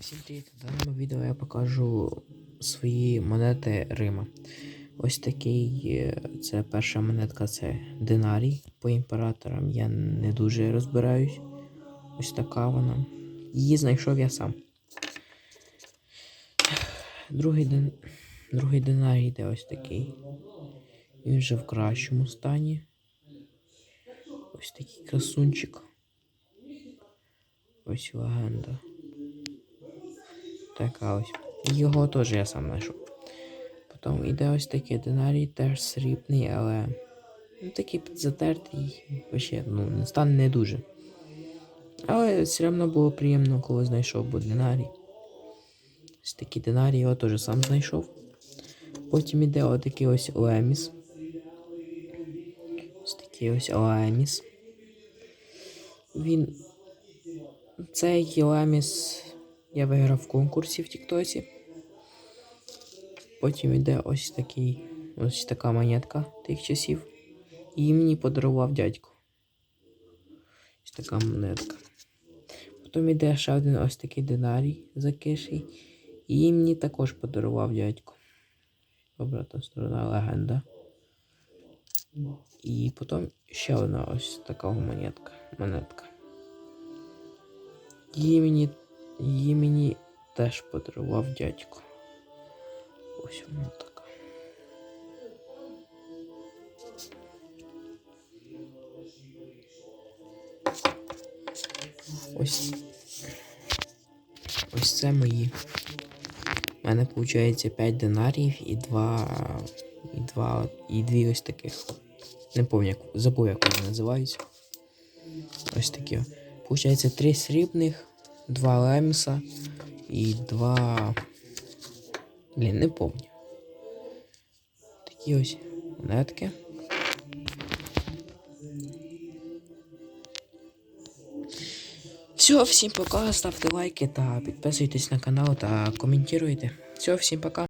Всім привіт! В даному відео я покажу свої монети Рима. Ось такий, е, це перша монетка, це динарій. По імператорам я не дуже розбираюсь. Ось така вона. Її знайшов я сам. Другий, дин... Другий динарій йде ось такий. Він вже в кращому стані. Ось такий красунчик. Ось легенда. Така ось. Його теж я сам знайшов. Потім іде ось такий динарій, теж срібний, але ну, такий підзатертий, вообще, ну, не стан не дуже. Але все одно було приємно, коли знайшов бо динарій. Ось такий динарій, його теж сам знайшов. Потім іде отакий ось Леміс. Ось такий ось Леміс. Він. Цей Леміс я виграв в конкурсі в Тіктоці. Потім йде ось такий, ось така монетка тих часів. Її мені подарував дядько. Ось така монетка. Потім йде ще один ось такий динарій закиший. Її мені також подарував дядько. Обратна сторона легенда. І потім ще одна ось така монетка. монетка. Її мені Її мені теж подарував дядько. Ось вона така. Ось. Ось це мої. У мене виходить 5 динарів і 2. І 2. І дві ось таких. Не пам'ятаю, забув, як вони називаються. Ось такі. Получається 3 срібних два Лемса і два. Блін, не помню. Такі ось монетки. Все, всім пока, ставте лайки та підписуйтесь на канал та коментуйте. Все, всім пока.